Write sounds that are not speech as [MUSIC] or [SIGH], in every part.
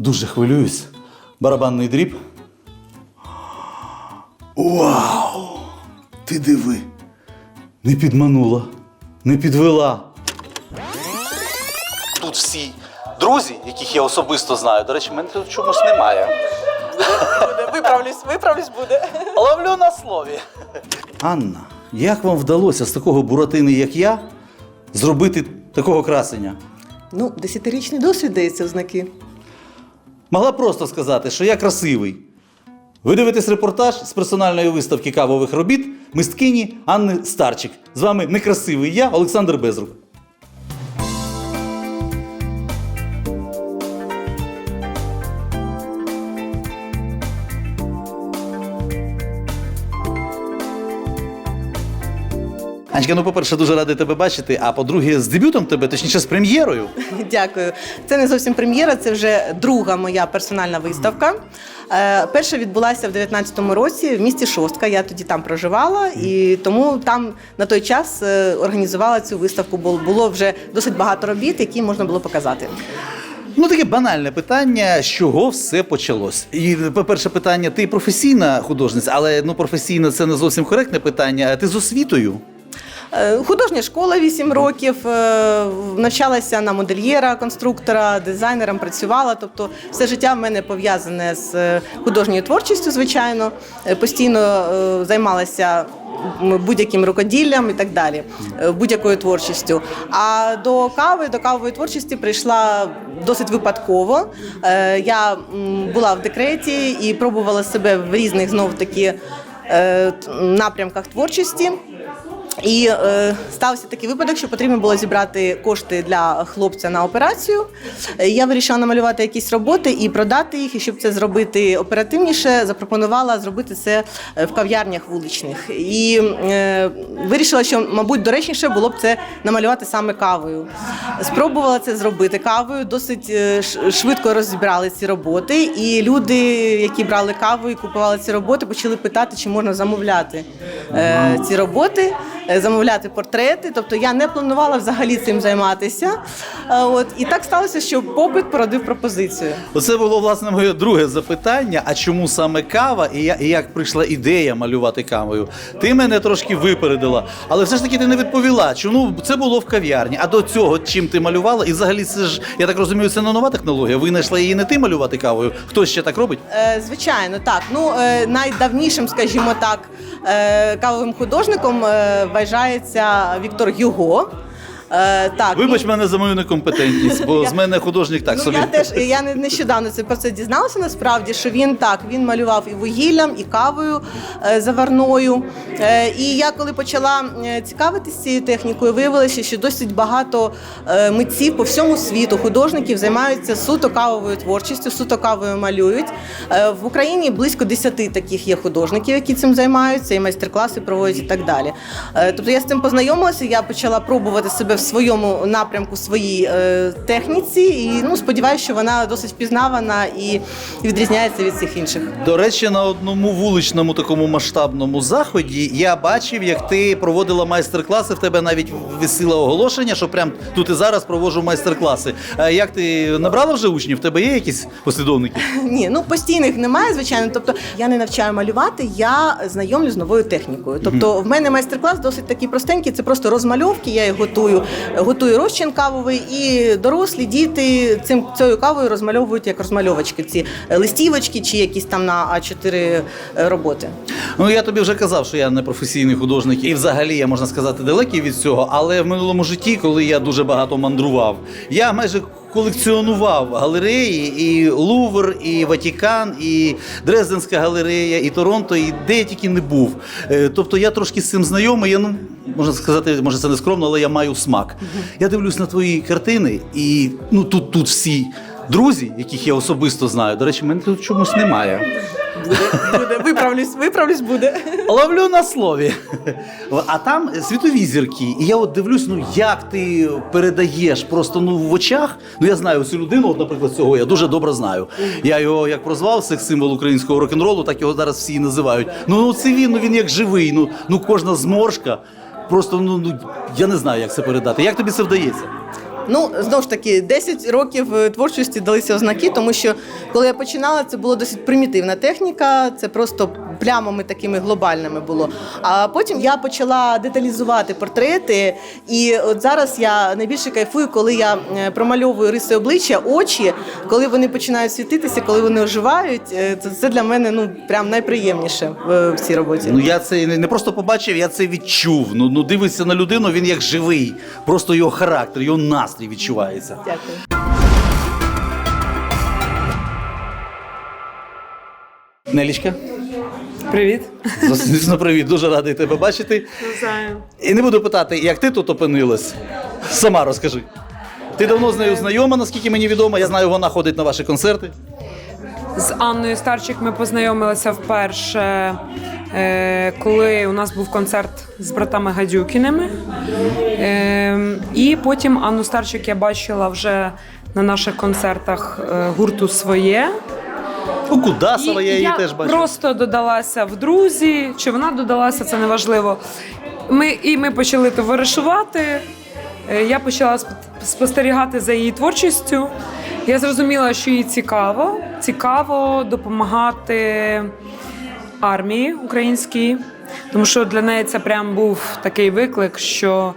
Дуже хвилююсь. Барабанний дріб. Вау! Ти диви! Не підманула, не підвела. Тут всі друзі, яких я особисто знаю. До речі, мене тут чомусь немає. Буде, виправлюсь, виправлюсь буде. Ловлю на слові. Анна, як вам вдалося з такого буратини, як я, зробити такого красення? Ну, десятирічний досвід дається в знаки. Могла просто сказати, що я красивий. Ви дивитесь репортаж з персональної виставки кавових робіт мисткині Анни Старчик. З вами некрасивий я, Олександр Безрук. Анечка, ну по-перше, дуже радий тебе бачити. А по-друге, з дебютом тебе, точніше, з прем'єрою. [LAUGHS] Дякую. Це не зовсім прем'єра, це вже друга моя персональна виставка. Е, перша відбулася в 19-му році в місті Шостка. Я тоді там проживала, і тому там на той час е, організувала цю виставку. Бо було вже досить багато робіт, які можна було показати. Ну, таке банальне питання, з чого все почалось. І по-перше, питання: ти професійна художниця, але ну професійна це не зовсім коректне питання. Ти з освітою? Е, Художня школа 8 років, е, навчалася на модельєра, конструктора, дизайнером працювала. Тобто все життя в мене пов'язане з е, художньою творчістю, звичайно. Постійно займалася будь-яким рукоділлям і так далі, будь-якою творчістю. А до кави, до кавової творчості прийшла досить випадково. Я була в декреті і пробувала себе в різних знов таки напрямках творчості. І е, стався такий випадок, що потрібно було зібрати кошти для хлопця на операцію. Е, Я вирішила намалювати якісь роботи і продати їх. І щоб це зробити оперативніше, запропонувала зробити це е, в кав'ярнях вуличних. І е, вирішила, що, мабуть, доречніше було б це намалювати саме кавою. Спробувала це зробити кавою, досить е, швидко розібрали ці роботи. І люди, які брали каву і купували ці роботи, почали питати, чи можна замовляти е, ці роботи, замовляти портрети. Тобто я не планувала взагалі цим займатися. Е, От і так сталося, що попит породив пропозицію. Оце було власне моє друге запитання: а чому саме кава і, я- і як прийшла ідея малювати кавою? Ти мене трошки випередила, але все ж таки ти не відповіла. Чому це було в кав'ярні? А до цього чим ти малювала? І взагалі це ж я так розумію, це не нова технологія. Винайшла її не ти малювати кавою. Хтось ще так робить? Е, Звичайно, так. Ну е, найдавнішим, скажімо так, е, кавовим художником е, вважається Віктор Юго. Е, Так, Вибач він- мене за мою некомпетентність, бо з мене художник так ну, собі. я теж я не- нещодавно це про це дізналася. Насправді, що він так він малював і вугіллям, і кавою е, заварною. Е, і я коли почала е, цікавитися цією технікою, виявилося, що досить багато е, митців по всьому світу, художників займаються суто кавовою творчістю, суто кавою малюють. Е, в Україні близько 10 таких є художників, які цим займаються, і майстер-класи проводять і так далі. Е, тобто я з цим познайомилася, я почала пробувати себе в своєму напрямку, своїй е, техніці, і ну сподіваюся, що вона досить впізнавана і відрізняється від всіх інших. До речі, на одному вуличному такому масштабному заході я бачив, як ти проводила майстер-класи. В тебе навіть висіло оголошення, що прям тут і зараз проводжу майстер-класи. А як ти набрала вже учнів? В тебе є якісь послідовники? [LAUGHS] Ні, ну постійних немає, звичайно. Тобто я не навчаю малювати, я знайомлю з новою технікою. Тобто, в мене майстер-клас досить такий простенький, це просто розмальовки. Я їх готую, готую розчин кавовий, і дорослі діти цим цією кавою розмальовують як розмальовочки, ці листівочки чи якісь там на А4 е, роботи. Ну я тобі вже казав, що я не професійний художник, і взагалі я можна сказати далекий від цього. Але в минулому житті, коли я дуже багато мандрував, я майже колекціонував галереї, і Лувр, і Ватікан, і Дрезденська галерея, і Торонто, і де я тільки не був. Е, Тобто я трошки з цим знайомий. Я ну можна сказати, може це не скромно, але я маю смак. Я дивлюсь на твої картини, і ну тут, тут всі. Друзі, яких я особисто знаю, до речі, мене тут чомусь немає. Буде, буде, виправлюсь, виправлюсь буде. Ловлю на слові. А там світові зірки. І я от дивлюсь, ну як ти передаєш просто ну в очах. Ну я знаю цю людину, от, наприклад, цього я дуже добре знаю. Я його як прозвав секс символ українського рок-н-ролу, так його зараз всі і називають. Ну, ну це він, ну він як живий. Ну, ну кожна зморшка. Просто ну, ну я не знаю, як це передати. Як тобі це вдається? Ну, знову ж таки, 10 років е, творчості далися ознаки, тому що коли я починала, це була досить примітивна техніка, це просто плямами такими глобальними було. А потім я почала деталізувати портрети, і от зараз я найбільше кайфую, коли я е, промальовую риси обличчя, очі, коли вони починають світитися, коли вони оживають. Е, Це, це для мене ну прям найприємніше в, в цій роботі. Ну я це не не просто побачив, я це відчув. Ну, ну дивишся на людину, він як живий. Просто його характер, його настрій відчувається. Дякую. Нелічка, Привіт. звісно, привіт, дуже радий тебе бачити. Навзаєм. І не буду питати, як ти тут опинилась. Сама розкажи. Ти давно з нею знайома, наскільки мені відомо. Я знаю, вона ходить на ваші концерти. З Анною Старчик ми познайомилися вперше, е, коли у нас був концерт з братами Гадюкіними. Е, І потім Анну Старчик я бачила вже на наших концертах е, гурту своє. У Кудасова я її я теж бачу. просто додалася в друзі, чи вона додалася, це не важливо. Ми, і ми почали товаришувати. Е, Я почала сп- спостерігати за її творчістю. Я зрозуміла, що їй цікаво, цікаво допомагати армії українській. Тому що для неї це прям був такий виклик, що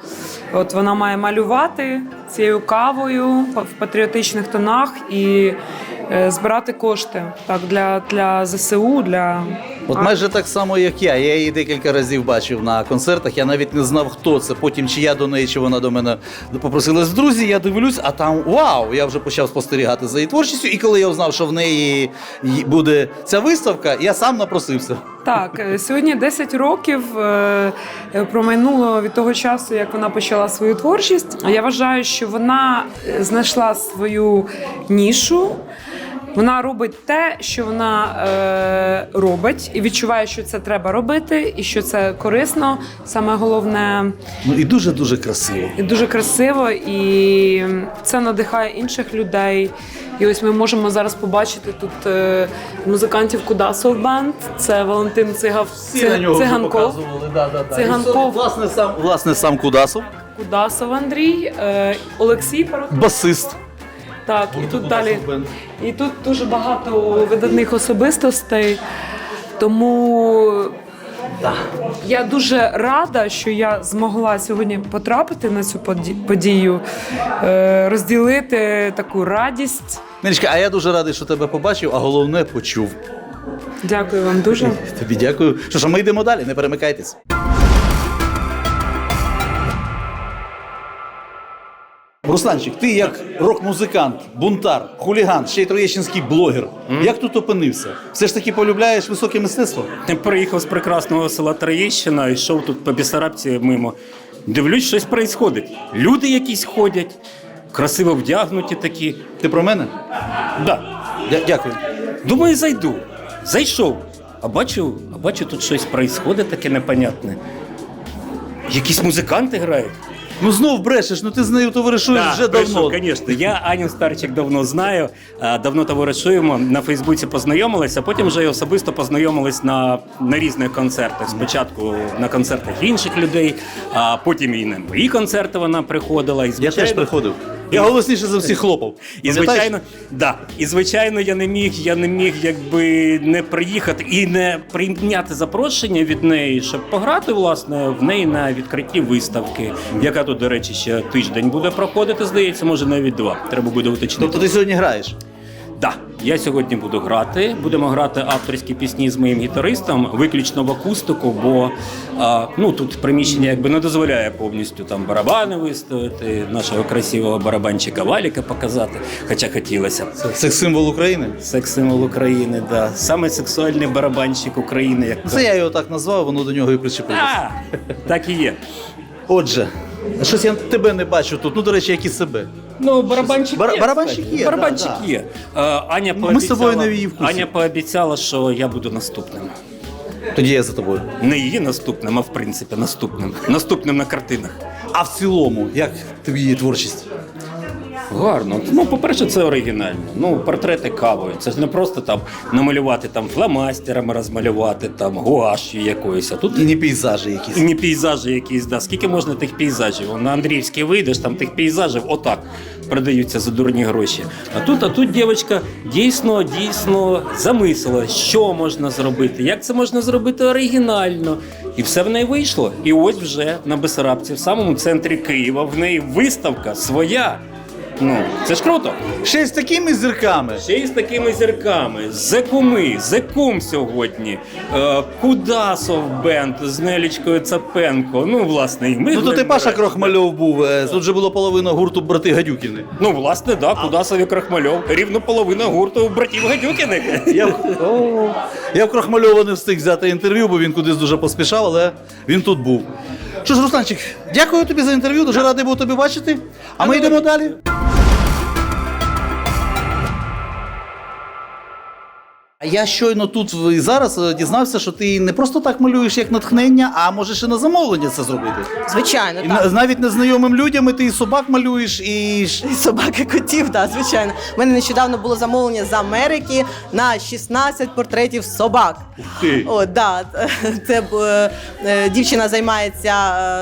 от вона має малювати цією кавою в патріотичних тонах і збирати кошти так для, для ЗСУ, для От майже так само, як я. Я її декілька разів бачив на концертах. Я навіть не знав, хто це. Потім чи я до неї, чи вона до мене попросилась в друзі. Я дивлюсь, а там вау! Я вже почав спостерігати за її творчістю. І коли я узнав, що в неї буде ця виставка, я сам напросився. Так, е, сьогодні 10 років е, е, промайнуло від того часу, як вона почала свою творчість. Я вважаю, що вона е, знайшла свою нішу. Вона робить те, що вона е, робить, і відчуває, що це треба робити, і що це корисно. Саме головне Ну і дуже дуже красиво. і дуже красиво, і це надихає інших людей. І ось ми можемо зараз побачити тут е, музикантів Кудасов Бенд. Це Валентин Цигав Ци- Циганков. Да, да, да. Циганков. І, власне, сам, власне, сам Кудасов, Кудасов Андрій, е, Олексій Парохов. басист. Так, і тут далі. І тут дуже багато видатних особистостей. Тому я дуже рада, що я змогла сьогодні потрапити на цю подію, е, розділити таку радість. Нелічка, а я дуже радий, що тебе побачив, а головне почув. Дякую вам дуже. Тобі дякую. Що ж, ми йдемо далі, не перемикайтесь. Русланчик, ти як рок-музикант, бунтар, хуліган, ще й троєщинський блогер. Як тут опинився? Все ж таки полюбляєш високе мистецтво? Я приїхав з прекрасного села Троєщина, йшов тут по Бісарабці мимо. Дивлюсь, щось відбувається. Люди якісь ходять, красиво вдягнуті такі. Ти про мене? Да. Дя- дякую. Думаю, зайду. Зайшов. А бачу, а бачу, тут щось відбувається таке непонятне. Якісь музиканти грають. Ну знов брешеш, ну ти з нею товаришуєш вже давно. Звісно. Я Аню Старчик давно знаю, а, давно товаришуємо. На Фейсбуці познайомилися, а потім вже й особисто познайомились на, на різних концертах. Спочатку на концертах інших людей, а потім і на мої концерти вона приходила. І, Я звичайно, теж приходив. Я голосніше за всіх хлопав. І звичайно, да, і звичайно, я не міг, я не міг якби не приїхати і не прийняти запрошення від неї, щоб пограти власне в неї на відкритті виставки, яка тут, до речі, ще тиждень буде проходити. Здається, може навіть два. Треба буде уточнити. Тобто ти сьогодні граєш? Да, я сьогодні буду грати. Будемо грати авторські пісні з моїм гітаристом, виключно в акустику, бо а, ну тут приміщення якби не дозволяє повністю там барабани виставити, нашого красивого барабанчика Валіка показати. Хоча хотілося. Секс-символ України? Секс-символ України, да. Саме сексуальний барабанщик України, як Це я його так назвав, воно до нього і причепилося. так і є. Отже, щось я тебе не бачу тут. Ну, до речі, як і себе. Ну, барабанчик Бар- є. барабанчик кстати. є, Барабанчик да, да. є. Е, Аня Ми пообіцяла, з тобою на її вкусі. Аня пообіцяла, що я буду наступним. Тоді я за тобою. Не її наступним, а в принципі наступним. Наступним на картинах. А в цілому, як тобі її творчість? Гарно. Ну, по-перше, це оригінально. Ну, портрети кавою. Це ж не просто там намалювати там фломастерами розмалювати, там гуашю якоюсь. А тут І не пейзажі якісь. і не пейзажі якісь, да. Скільки можна тих пейзажів? На Андріївський вийдеш, там тих пейзажів отак продаються за дурні гроші. А тут, а тут дівчинка дійсно, дійсно замислила, що можна зробити, як це можна зробити оригінально. І все в неї вийшло. І ось вже на Бесарабці, в самому центрі Києва, в неї виставка своя. Ну, це ж круто. Ще й з такими зірками. Ще й з такими зірками. Зекуми, Зекум сьогодні, е, Кудасов бенд з Нелічкою Цапенко. Ну, власне, і ми. Ну ти Глен Паша Крохмальов був. е, Тут же було половина гурту брати Гадюкіни. Ну, власне, да, Кудасов і Крахмальов. Рівно половина гурту братів Гадюкіних. Я, в- О, я в Крохмальова не встиг взяти інтерв'ю, бо він кудись дуже поспішав, але він тут був. Що ж, Русланчик, дякую тобі за інтерв'ю, дуже радий був тобі бачити. А ми йдемо далі. А я щойно тут і зараз е, дізнався, що ти не просто так малюєш як натхнення, а можеш і на замовлення це зробити. Звичайно, І так. на- навіть незнайомим людям і ти і собак малюєш, і ж- І собаки котів, так, звичайно. У мене нещодавно було замовлення з Америки на 16 портретів собак. ти. О, да. [LAUGHS] Це б, е, е, дівчина займається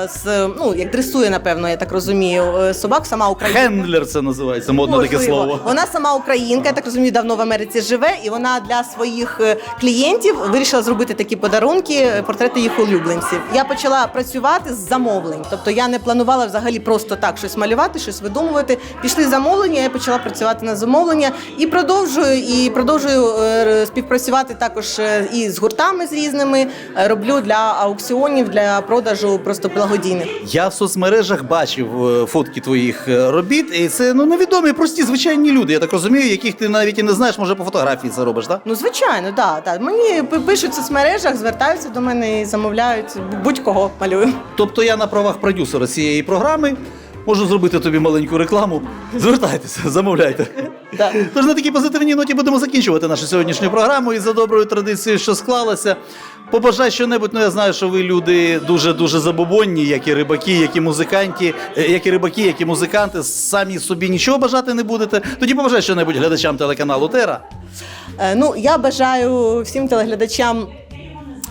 е, з ну як дресує, напевно, я так розумію. е, Собак сама українка. хендлер це називається, модне таке Можливо. слово. Вона сама українка, я так розумію, давно в Америці живе, і вона для своїх е, клієнтів вирішила зробити такі подарунки, е, портрети їх улюбленців. Я почала працювати з замовлень. Тобто я не планувала взагалі просто так щось малювати, щось видумувати. Пішли замовлення, я почала працювати на замовлення і продовжую і продовжую е, співпрацювати також і з гуртами з різними. Роблю для аукціонів, для продажу просто благодійних. Я в соцмережах бачив фотки твоїх робіт, і це ну невідомі, прості, звичайні люди. Я так розумію, яких ти навіть і не знаєш, може по фотографії це робиш, так? Ну, звичайно. Да, да. Мені пишуть в соцмережах, звертаються до мене і замовляють будь-кого малюю. Тобто я на правах продюсера цієї програми можу зробити тобі маленьку рекламу. Звертайтеся, замовляйте. Да. Тож на такій позитивній ноті будемо закінчувати нашу сьогоднішню програму і за доброю традицією, що склалася. Побажай що-небудь, ну я знаю, що ви люди дуже дуже забобонні, як і рибаки, як і музиканти, е, як і рибаки, як і музиканти, самі собі нічого бажати не будете. Тоді побажай що-небудь глядачам телеканалу Тера. Е, Ну, я бажаю всім телеглядачам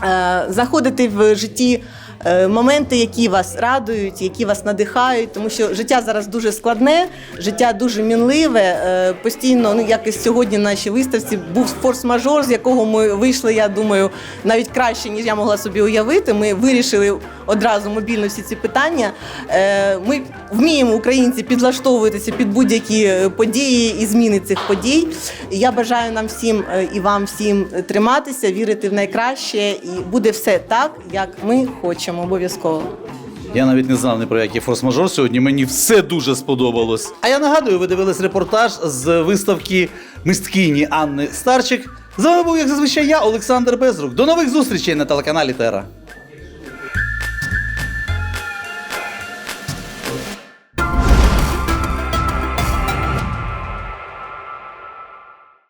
е, заходити в житті. Е, Моменти, які вас радують, які вас надихають, тому що життя зараз дуже складне, життя дуже мінливе. е, Постійно, ну як і сьогодні на нашій виставці, був форс-мажор, з якого ми вийшли, я думаю, навіть краще, ніж я могла собі уявити. Ми вирішили одразу мобільно всі ці питання. Е, Ми вміємо, українці, підлаштовуватися під будь-які події і зміни цих подій. Я бажаю нам всім і вам всім триматися, вірити в найкраще, і буде все так, як ми хочемо обов'язково. Я навіть не знав ні про який форс-мажор сьогодні. Мені все дуже сподобалось. А я нагадую, ви дивились репортаж з виставки мисткині Анни Старчик. З вами був, як зазвичай, я, Олександр Безрук. До нових зустрічей на телеканалі Тера.